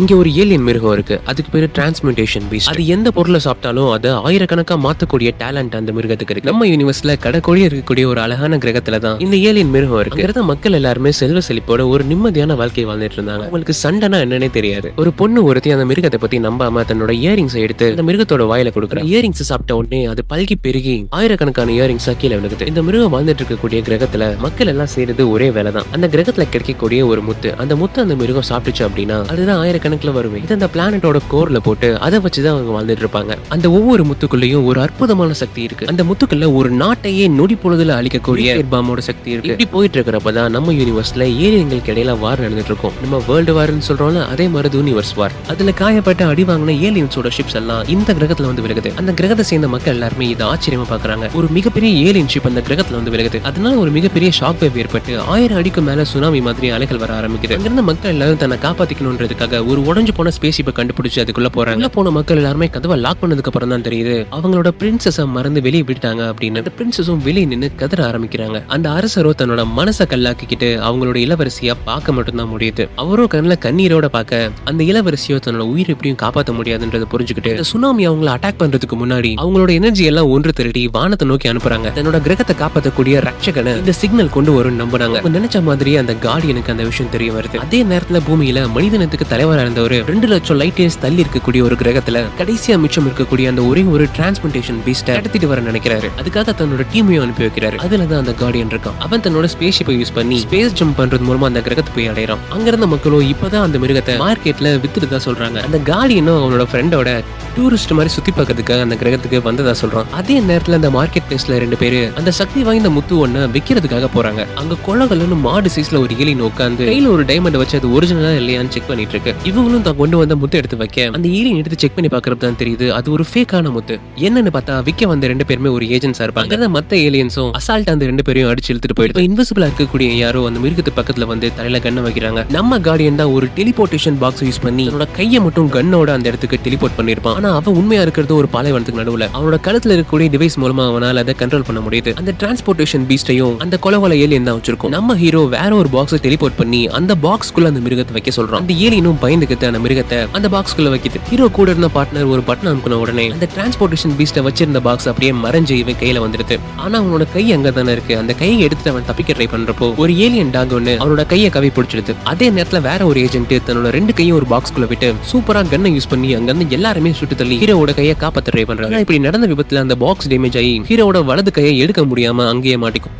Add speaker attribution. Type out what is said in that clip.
Speaker 1: இங்க ஒரு ஏலியன் மிருகம் இருக்கு. அதுக்கு பேரு டிரான்ஸ்மியூட்டேஷன் பீஸ் அது எந்த பொருளை சாப்பிட்டாலும் அதை ஆயிரக்கணக்கா மாத்தக்கூடிய டேலண்ட் அந்த மிருகத்துக்கு இருக்கு. நம்ம யூனிவர்ஸ்ல கடற்கொழிய இருக்கக்கூடிய ஒரு அழகான கிரகத்துல தான் இந்த ஏலியன் மிருகம் இருக்கு. அங்க மக்கள் எல்லாருமே செல்வ செழிப்போட ஒரு நிம்மதியான வாழ்க்கை வாழ்ந்துட்டு இருந்தாங்க. அவங்களுக்கு சண்டைனா என்னன்னே தெரியாது. ஒரு பொண்ணு ஒருத்தி அந்த மிருகத்தை பத்தி நம்பாம தன்னோட இயரிங்ஸை எடுத்து அந்த மிருகத்தோட வாயில கொடுக்குற இயரிங்ஸ் சாப்பிட்ட உடனே அது பல்கி பெருகி ஆயிரக்கணக்கான இயரிங்ஸ் கீழே விழுகுது. இந்த மிருகம் வாழ்ந்துட்டு இருக்கக்கூடிய கிரகத்துல மக்கள் எல்லாம் செய்யறது ஒரே வேலை தான் அந்த கிரகத்துல கிடைக்கக்கூடிய ஒரு முத்து அந்த முத்து அந்த மிருகம் சாப்பிட்டுச்சு அப்படின்னா அதுதான் ஆயிரக்கணக்கில் வருமே. இது அந்த பிளானட்டோட கோர்ல போட்டு அதை வச்சுதான் அவங்க வாழ்ந்துட்டு இருப்பாங்க அந்த ஒவ்வொரு முத்துக்குள்ளேயும் ஒரு அற்புதமான சக்தி இருக்கு. அந்த முத்துக்குள்ள ஒரு நாட்டையே நொடி பொழுதுல அழிக்கக்கூடிய பாமோட சக்தி இருக்கு. இப்படி போயிட்டு இருக்கிறப்பதான் நம்ம யூனிவர்ஸ்ல ஏலியன்களுக்கு இடையில வார் நடந்துட்டு இருக்கும் நம்ம வேர்ல்டு வார்னு சொல்றோம்ல அதே மாதிரி யூனிவர்ஸ் வார் அதுல காயப்பட்ட அடி வாங்கின ஏலியன்ஸோட ஷிப்ஸ் எல்லாம் இந்த கிரகத்துல வந்து விலகுது அந்த கிரகத்தை சேர்ந்த மக்கள் எல்லாருமே இதை ஆச்சரியமா பாக்குறாங்க. ஒரு மிகப்பெரிய ஏலியன் ஷிப் அந்த கிரகத்துல வந்து விலகுது அதனால ஒரு மிகப்பெரிய ஷாக் வேவ் ஏற்பட்டு ஆயிரம் அடிக்கு மேல சுனாமி மாதிரி அலைகள் வர ஆரம்பிக்குது. அங்கிருந்த மக்கள் எல்லாரும் தன்னை காப்பாத்திக்கணுன்றதுக்காக ஒரு உடஞ்சு போன ஸ்பேஸ் இப்ப கண்டுபிடிச்சு அதுக்குள்ள போறாங்க. உள்ள போன மக்கள் எல்லாருமே கதவை லாக் பண்ணதுக்கு அப்புறம் தான் தெரியுது. அவங்களோட பிரின்சஸ மறந்து வெளியே விட்டாங்க அப்படின்னு. அந்த பிரின்சஸும் வெளியே நின்னு கதற ஆரம்பிக்கிறாங்க. அந்த அரசரோ தன்னோட மனசை கல்லாக்கிக்கிட்டு அவங்களோட இளவரசியா பார்க்க மட்டும்தான் முடியுது. அவரும் கண்ணில் கண்ணீரோட பார்க்க அந்த இளவரசியோ தன்னோட உயிர் எப்படியும் காப்பாற்ற முடியாதுன்றதை புரிஞ்சுக்கிட்டு சுனாமி அவங்கள அட்டாக் பண்றதுக்கு முன்னாடி அவங்களோட எனர்ஜி எல்லாம் ஒன்று திரட்டி வானத்தை நோக்கி அனுப்புறாங்க. தன்னோட கிரகத்தை காப்பாற்றக்கூடிய ரட்சகனை இந்த சிக்னல் கொண்டு வரும்னு நம்புறாங்க. நினைச்ச மாதிரியே அந்த கார்டியனுக்கு அந்த விஷயம் தெரிய வருது. அதே நேரத்துல பூமியில மனிதனத்துக்கு தலைவராக இருந்தவர் ரெண்டு லட்சம் லைட் இயர்ஸ் தள்ளி இருக்கக்கூடிய ஒரு கிரகத்துல கடைசியா மிச்சம் இருக்கக்கூடிய அந்த ஒரே ஒரு டிரான்ஸ்போர்டேஷன் பீஸ்ட கடத்திட்டு வர நினைக்கிறாரு. அதுக்காக தன்னோட டீமையும் அனுப்பி வைக்கிறாரு. அதுல தான் அந்த கார்டியன் இருக்கான். அவன் தன்னோட ஸ்பேஸ் ஷிப்பை யூஸ் பண்ணி ஸ்பேஸ் ஜம்ப் பண்றது மூலமா அந்த கிரகத்தை போய் அடையிறான். அங்க இருந்த மக்களும் இப்பதான் அந்த மிருகத்தை மார்க்கெட்ல வித்துட்டு சொல்றாங்க. அந்த கார்டியனும் அவனோட ஃப்ரெண்டோட டூரிஸ்ட் மாதிரி சுத்தி பார்க்கறதுக்காக அந்த கிரகத்துக்கு வந்ததா சொல்றான். அதே நேரத்துல அந்த மார்க்கெட் பிளேஸ்ல ரெண்டு பேரு அந்த சக்தி வாய்ந்த முத்து ஒண்ணு விக்கிறதுக்காக போறாங்க. அங்க கொலகலன்னு மாடு சைஸ்ல ஒரு ஏலியன் உட்காந்து கையில ஒரு டைமண்ட் வச்சு அது ஒரிஜினலா இல்லையான்னு செக் பண்ணிட்டு இருக்கு. இவங்களும் தான் கொண்டு வந்த முத்து எடுத்து வைக்க. அந்த ஏலியன் எடுத்து செக் பண்ணி பாக்குறது தான் தெரியுது அது ஒரு ஃபேக்கான முத்து. என்னன்னு பார்த்தா விக்க வந்த ரெண்டு பேருமே ஒரு ஏஜென்ட்ஸா இருப்பாங்க. அங்க மத்த ஏலியன்ஸும் அசால்ட் அந்த ரெண்டு பேரையும் அடிச்சு இழுத்துட்டு போயிட்டு இன்விசிபிளா இருக்கக்கூடிய யாரோ அந்த மிருகத்து பக்கத்துல வந்து தலையில கண்ணை வைக்கிறாங்க. நம்ம கார்டியன் தான் ஒரு டெலிபோர்டேஷன் பாக்ஸ் யூஸ் பண்ணி அவனோட கையை மட்டும் கன்னோட அந்த இடத்துக்கு டெலிபோர்ட் பண்ணிருப்பான் ஆனா அவன் உண்மையா இருக்கிறது ஒரு பாலைவனத்துக்கு நடுவுல. அவனோட கழுத்துல இருக்கக்கூடிய டிவைஸ் மூலமா அவனால அதை கண்ட்ரோல் பண்ண முடியுது. அந்த டிரான்ஸ்போர்டேஷன் பீஸ்டையும் அந்த கொலவல ஏலியன் தான் வச்சிருக்கும். நம்ம ஹீரோ வேற ஒரு பாக்ஸை டெலிபோர்ட் பண்ணி அந்த பாக்ஸ்க்குள்ள அந்த மிருகத்தை வைக்க சொல்றான். அந்த ஏலியனும் பயந்துக்கிட்டு அந்த மிருகத்தை அந்த பாக்ஸ்க்குள்ள வைக்குது. ஹீரோ கூட இருந்த பார்ட்னர் ஒரு பட்டன் அமுக்கின உடனே அந்த டிரான்ஸ்போர்டேஷன் பீஸ்ட வச்சிருந்த பாக்ஸ் அப்படியே மறைஞ்சு இவன் கையில வந்துடுது ஆனா அவனோட கை அங்க தானே இருக்கு. அந்த கையை எடுத்துட்டு அவன் தப்பிக்க ட்ரை பண்றப்போ ஒரு ஏலியன் டாக் ஒன்னு அவனோட கையை கவி பிடிச்சிடுது. அதே நேரத்துல வேற ஒரு ஏஜென்ட் தன்னோட ரெண்டு கையும் ஒரு பாக்ஸ்க்குள்ள விட்டு சூப்பரா கன்னை யூஸ் பண்ணி அங்க இருந்து எல்லாருமே சுட்டு தள்ளி ஹீரோவோட கையை காப்பாத்த ட்ரை பண்றாங்க. இப்படி நடந்த விபத்துல அந்த பாக்ஸ் டேமேஜ் ஆகி ஹீரோவோட வலது கையை எடுக்க முடியாம அங்கேயே மாட்டிக்கும்.